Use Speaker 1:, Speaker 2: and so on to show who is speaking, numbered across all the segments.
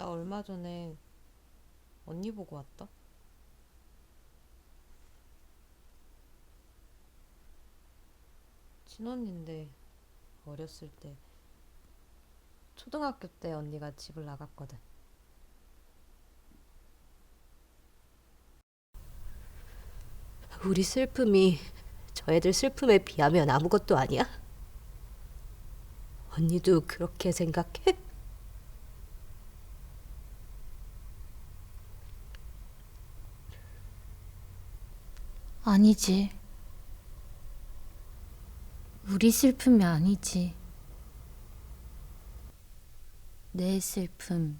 Speaker 1: 나 얼마 전에 언니 보고 왔다. 친언니인데 어렸을 때 초등학교 때 언니가 집을 나갔거든.
Speaker 2: 우리 슬픔이 저 애들 슬픔에 비하면 아무것도 아니야? 언니도 그렇게 생각해?
Speaker 3: 아니지. 우리 슬픔이 아니지. 내 슬픔이지.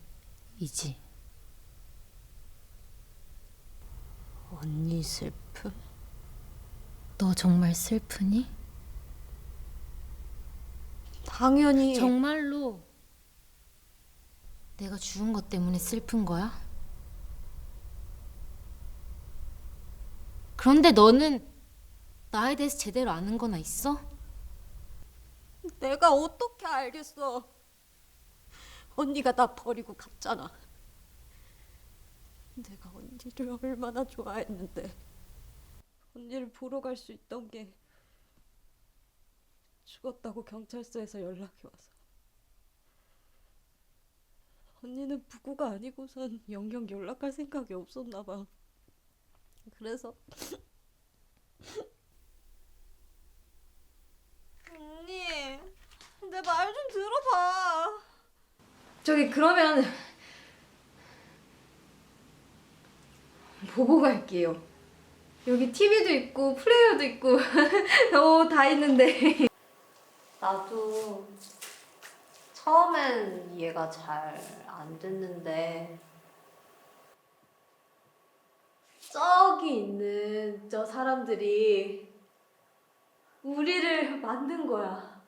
Speaker 2: 언니 슬픔?
Speaker 3: 너 정말 슬프니?
Speaker 2: 당연히
Speaker 3: 정말로 내가 죽은 것 때문에 슬픈 거야? 그런데 너는 나에 대해서 제대로 아는 거나 있어?
Speaker 2: 내가 어떻게 알겠어? 언니가 나 버리고 갔잖아. 내가 언니를 얼마나 좋아했는데 언니를 보러 갈 수 있던 게 죽었다고 경찰서에서 연락이 와서 언니는 부고가 아니고선 영영 연락할 생각이 없었나 봐. 그래서 언니 내 말 좀 들어봐. 저기 그러면 보고 갈게요. 여기 TV도 있고 플레이어도 있고 어, 다 있는데 나도 처음엔 이해가 잘 안 됐는데 저기 있는 저 사람들이 우리를 만든 거야.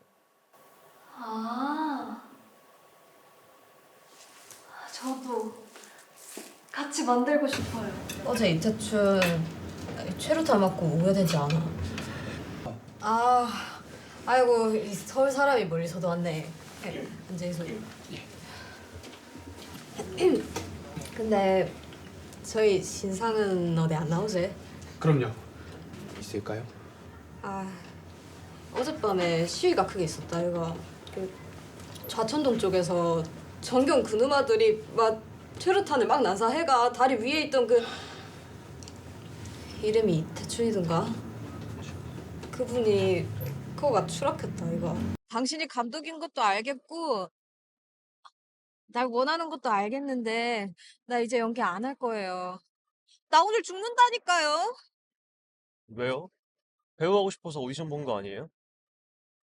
Speaker 2: 아, 저도 같이 만들고 싶어요.
Speaker 1: 어제 이태춘 최루탄 맞고 오해되지 않아? 아, 아이고 이 서울 사람이 멀리서도 왔네. 네, 앉아 소리. 근데 저희 신상은 어디 안 나오지?
Speaker 4: 그럼요. 있을까요?
Speaker 1: 아, 어젯밤에 시위가 크게 있었다. 이거 그 좌천동 쪽에서 전경 그누마들이 막 최루탄을 막 난사해가 다리 위에 있던 그 이름이 이태춘이던가 그분이 코가 추락했다 이거. 당신이 감독인 것도 알겠고 날 원하는 것도 알겠는데 나 이제 연기 안 할 거예요. 나 오늘 죽는다니까요.
Speaker 5: 왜요? 배우하고 싶어서 오디션 본 거 아니에요?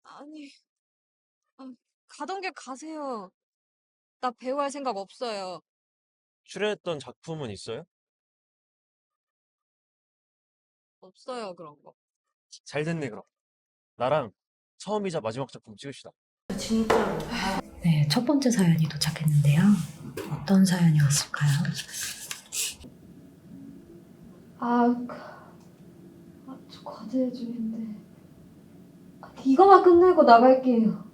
Speaker 1: 아니, 아, 가던 길 가세요. 나 배우 할 생각 없어요.
Speaker 5: 출연했던 작품은 있어요?
Speaker 1: 없어요, 그런 거.
Speaker 5: 잘 됐네, 그럼. 나랑 처음이자 마지막 작품 찍읍시다.
Speaker 6: 네, 첫 번째 사연이 도착했는데요. 어떤 사연이 왔을까요?
Speaker 1: 아, 아, 저 과제 중인데. 아, 이거만 끝내고 나갈게요.